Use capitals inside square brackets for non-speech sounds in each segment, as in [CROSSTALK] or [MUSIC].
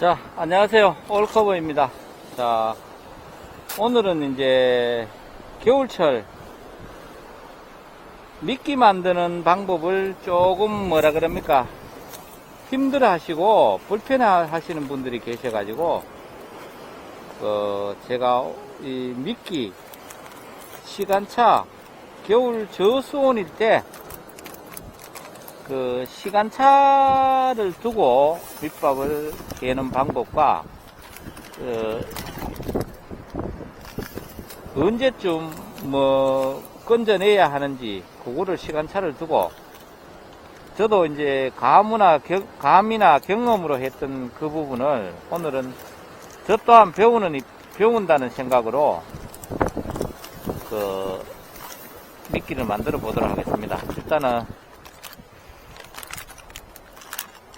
자, 안녕하세요. 올커버입니다. 자, 오늘은 이제 겨울철 미끼 만드는 방법을 조금 뭐라 그럽니까? 힘들어 하시고 불편해 하시는 분들이 계셔 가지고, 어, 제가 이 미끼 시간차 겨울 저수온일 때 그 시간차를 두고 밑밥을 개는 방법과 그 언제쯤 뭐 건져내야 하는지 그거를 시간차를 두고 저도 이제 감이나 경, 감이나 경험으로 했던 그 부분을 오늘은 저 또한 배우는 이- 배운다는 생각으로 그 미끼를 만들어 보도록 하겠습니다. 일단은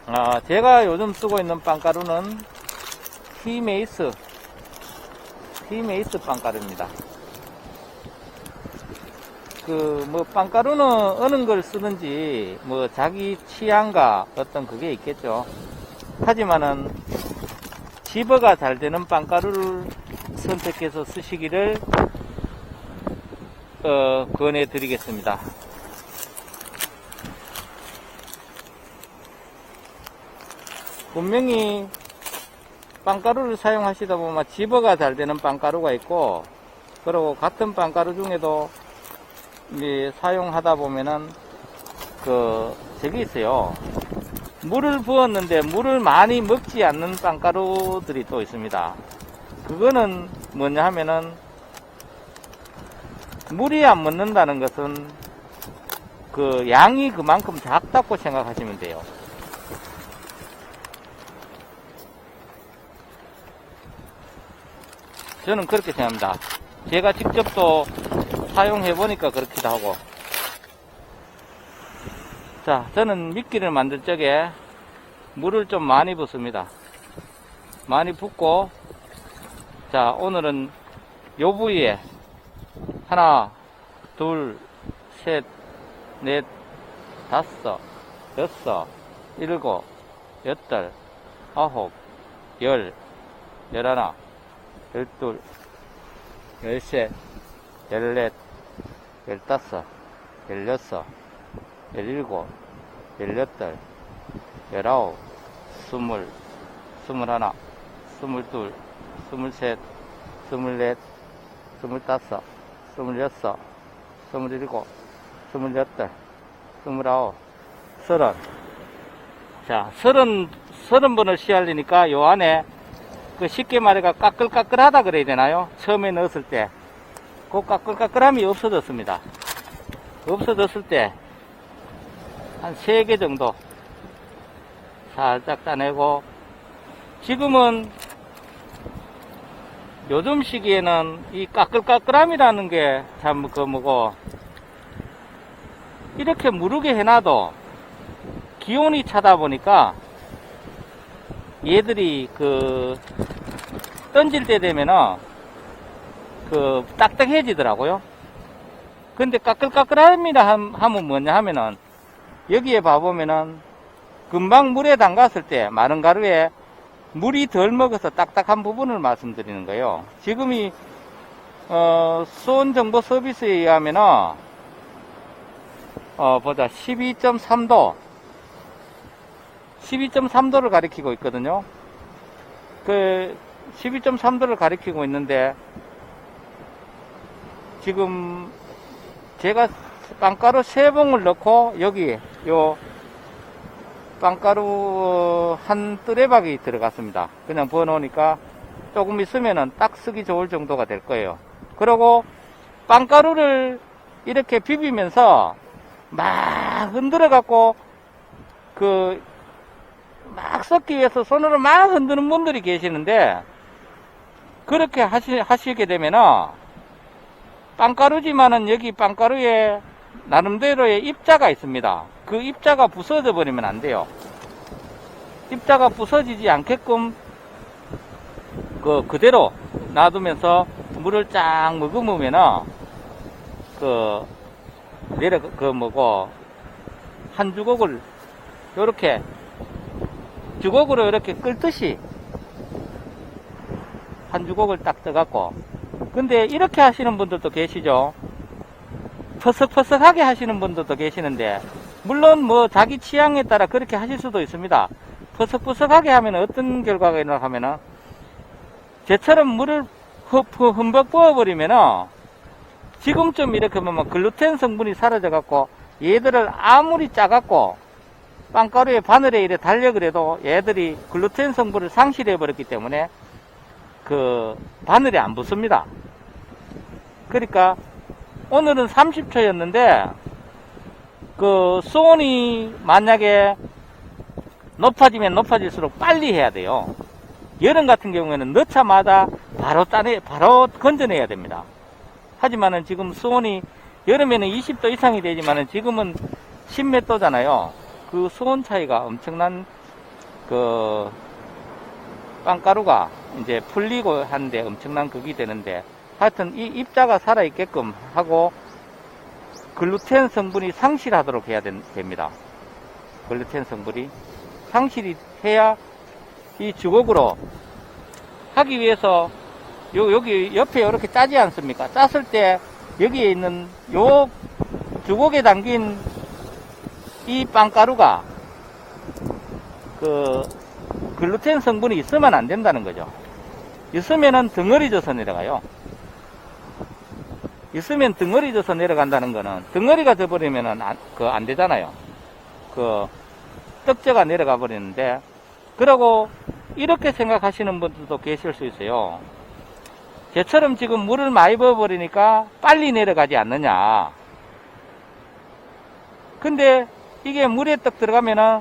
아, 제가 요즘 쓰고 있는 빵가루는 티메이스, 티메이스 빵가루입니다. 그, 뭐, 빵가루는 어느 걸 쓰는지, 뭐, 자기 취향과 어떤 그게 있겠죠. 하지만은, 집어가 잘 되는 빵가루를 선택해서 쓰시기를, 어, 권해 드리겠습니다. 분명히 빵가루를 사용하시다 보면 집어가 잘 되는 빵가루가 있고 그리고 같은 빵가루 중에도 사용하다 보면은 그 저기 있어요. 물을 부었는데 물을 많이 먹지 않는 빵가루들이 또 있습니다. 그거는 뭐냐 하면은 물이 안 먹는다는 것은 그 양이 그만큼 작다고 생각하시면 돼요 저는 그렇게 생각합니다. 제가 직접 또 사용해보니까 그렇기도 하고. 자, 저는 미끼를 만들 적에 물을 좀 많이 붓습니다. 많이 붓고, 자, 오늘은 요 부위에 하나, 둘, 셋, 넷, 다섯, 여섯, 일곱, 여덟, 아홉, 열, 열하나, 열둘, 열셋, 열넷, 열다섯, 열여섯, 열일곱, 열여덟, 열아홉, 스물, 스물하나, 스물둘, 스물셋, 스물넷, 스물다섯, 스물여섯, 스물일곱, 스물여덟, 스물아홉, 서른. 자, 서른, 서른 번을 시할리니까 요 안에 그 쉽게 말해가 까끌까끌하다 그래야 되나요? 처음에 넣었을 때. 그 까끌까끌함이 없어졌습니다. 없어졌을 때, 한세개 정도 살짝 따내고, 지금은 요즘 시기에는 이 까끌까끌함이라는 게 참 그 뭐고, 이렇게 무르게 해놔도 기온이 차다 보니까 얘들이 그 던질 때 되면은 그 딱딱해지더라고요. 근데 까끌까끌합니다 함- 하면 뭐냐 하면은 여기에 봐보면은 금방 물에 담갔을 때 마른 가루에 물이 덜 먹어서 딱딱한 부분을 말씀드리는 거예요. 지금이 어, 수온 정보 서비스에 의하면은 어, 보자 12.3도 12.3도를 가리키고 있거든요. 그 12.3도를 가리키고 있는데 지금 제가 빵가루 세 봉을 넣고 여기 요 빵가루 한 뜨레박이 들어갔습니다. 그냥 부어 놓으니까 조금 있으면은 딱 쓰기 좋을 정도가 될 거예요. 그리고 빵가루를 이렇게 비비면서 막 흔들어 갖고 그 막 섞기 위해서 손으로 막 흔드는 분들이 계시는데 그렇게 하시, 하시게 되면은 빵가루지만은 여기 빵가루에 나름대로의 입자가 있습니다. 그 입자가 부서져 버리면 안 돼요. 입자가 부서지지 않게끔 그 그대로 놔두면서 물을 쫙 머금으면은 그 내려 그 뭐고 한 주걱을 요렇게 주걱으로 이렇게 끌듯이 한 주걱을 딱 떠갖고. 근데 이렇게 하시는 분들도 계시죠? 퍼석퍼석하게 하시는 분들도 계시는데 물론 뭐 자기 취향에 따라 그렇게 하실 수도 있습니다. 퍼석퍼석하게 하면 어떤 결과가 일어나 하면은 제처럼 물을 흠뻑 부어버리면은 지금쯤 이렇게 보면 글루텐 성분이 사라져갖고 얘들을 아무리 짜갖고 빵가루에 바늘에 이래 달려 그래도 얘들이 글루텐 성분을 상실해 버렸기 때문에 그 바늘에 안 붙습니다. 그러니까 오늘은 30초였는데 그 수온이 만약에 높아지면 높아질수록 빨리 해야 돼요. 여름 같은 경우에는 넣자마자 바로 따내 바로 건져내야 됩니다. 하지만은 지금 수온이 여름에는 20도 이상이 되지만은 지금은 10몇 도잖아요. 그 수온 차이가 엄청난 그 빵가루가 이제 풀리고 하는데 엄청난 극이 되는데 하여튼 이 입자가 살아있게끔 하고 글루텐 성분이 상실하도록 해야 된- 됩니다. 글루텐 성분이 상실이 해야 이 주걱으로 하기 위해서 요, 여기 옆에 이렇게 짜지 않습니까? 짰을 때 여기에 있는 요 주걱에 담긴 이 빵가루가 그 글루텐 성분이 있으면 안 된다는 거죠. 있으면은 덩어리 져서 내려가요. 있으면 덩어리 져서 내려간다는 거는 덩어리가 돼버리면은 안, 그 안 되잖아요. 그 떡져가 내려가 버리는데 그러고 이렇게 생각하시는 분들도 계실 수 있어요. 저처럼 지금 물을 많이 부어버리니까 빨리 내려가지 않느냐. 근데 이게 물에 떡 들어가면은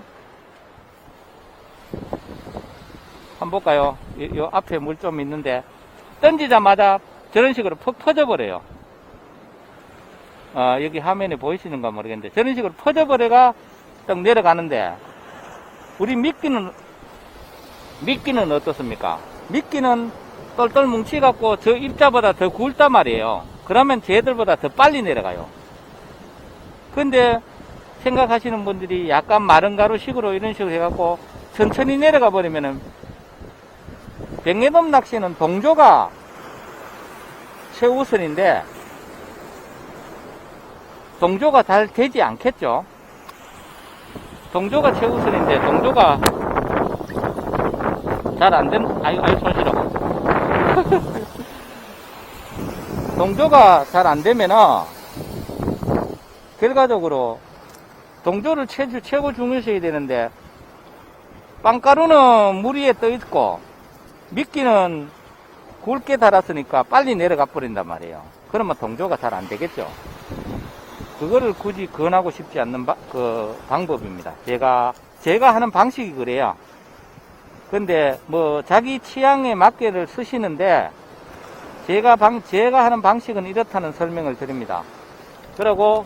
한번 볼까요? 요, 요 앞에 물 좀 있는데 던지자마자 저런 식으로 퍽 퍼져버려요. 어, 여기 화면에 보이시는가 모르겠는데 저런 식으로 퍼져버려가 딱 내려가는데 우리 미끼는 미끼는 어떻습니까? 미끼는 똘똘 뭉치갖고 저 입자보다 더 굵단 말이에요. 그러면 쟤들보다 더 빨리 내려가요. 근데 생각하시는 분들이 약간 마른 가루 식으로 이런 식으로 해갖고 천천히 내려가 버리면은 백내돔 낚시는 동조가 최우선인데 동조가 잘 되지 않겠죠. 동조가 최우선인데 동조가 잘 안 된, 아유, 아유, 손 싫어. [LAUGHS] 동조가 잘 안 되면은, 결과적으로, 동조를 최, 최고 중요시 해야 되는데, 빵가루는 물 위에 떠 있고, 미끼는 굵게 달았으니까 빨리 내려가 버린단 말이에요. 그러면 동조가 잘 안 되겠죠. 그거를 굳이 권하고 싶지 않는 바- 그 방법입니다. 제가, 제가 하는 방식이 그래요. 근데 뭐 자기 취향에 맞게를 쓰시는데 제가 방 제가 하는 방식은 이렇다는 설명을 드립니다. 그리고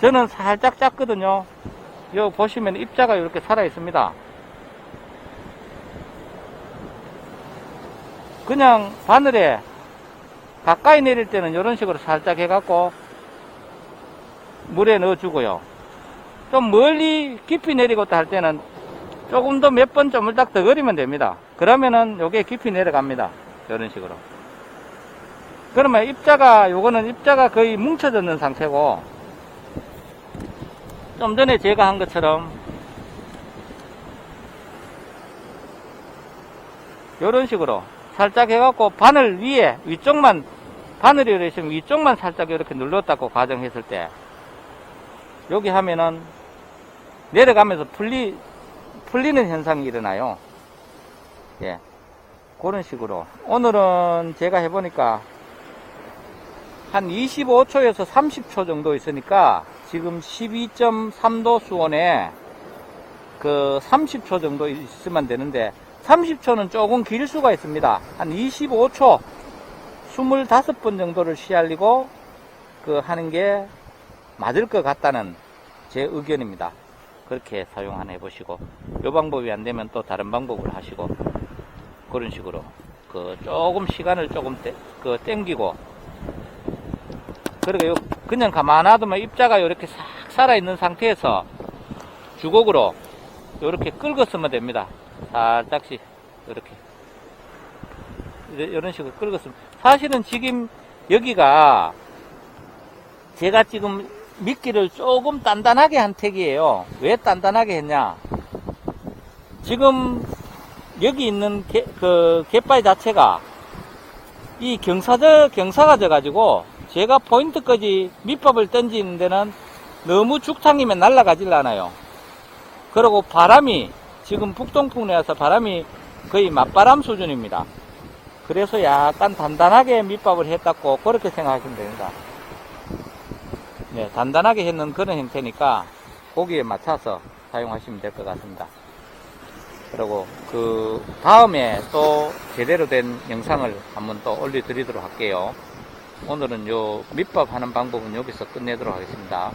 저는 살짝 짰거든요. 여기 보시면 입자가 이렇게 살아 있습니다. 그냥 바늘에 가까이 내릴 때는 이런 식으로 살짝 해갖고 물에 넣어주고요. 좀 멀리 깊이 내리고 할 때는 조금 더 몇 번 점을 딱 더 그리면 됩니다. 그러면은 요게 깊이 내려갑니다. 이런 식으로. 그러면 입자가, 요거는 입자가 거의 뭉쳐졌는 상태고, 좀 전에 제가 한 것처럼, 요런 식으로 살짝 해갖고 바늘 위에, 위쪽만, 바늘이 이렇게 있으면 위쪽만 살짝 이렇게 눌렀다고 가정했을 때, 여기 하면은 내려가면서 풀리, 풀리는 현상이 일어나요. 예. 그런 식으로. 오늘은 제가 해보니까 한 25초에서 30초 정도 있으니까 지금 12.3도 수온에 그 30초 정도 있으면 되는데 30초는 조금 길 수가 있습니다. 한 25초, 25번 정도를 시알리고 그 하는 게 맞을 것 같다는 제 의견입니다. 그렇게 사용 하나 해보시고 이 방법이 안 되면 또 다른 방법을 하시고 그런 식으로 그 조금 시간을 조금 떼, 그 땡기고 그리고 요 그냥 가만 놔두면 입자가 이렇게 싹 살아 있는 상태에서 주걱으로 이렇게 쓰면 됩니다. 살짝씩 이렇게 이런 식으로 긁었습니다. 사실은 지금 여기가 제가 지금 미끼를 조금 단단하게 한 택이에요. 왜 단단하게 했냐? 지금 여기 있는 개, 그 갯바위 자체가 이 경사져 경사가 져 가지고 제가 포인트까지 밑밥을 던지는 데는 너무 죽탕이면 날아가질 않아요. 그리고 바람이 지금 북동풍 내와서 바람이 거의 맞바람 수준입니다. 그래서 약간 단단하게 밑밥을 했다고 그렇게 생각하시면 됩니다. 네, 단단하게 했는 그런 형태니까 고기에 맞춰서 사용하시면 될 것 같습니다. 그리고 그 다음에 또 제대로 된 영상을 한번 또 올려드리도록 할게요. 오늘은 요 밑밥 하는 방법은 여기서 끝내도록 하겠습니다.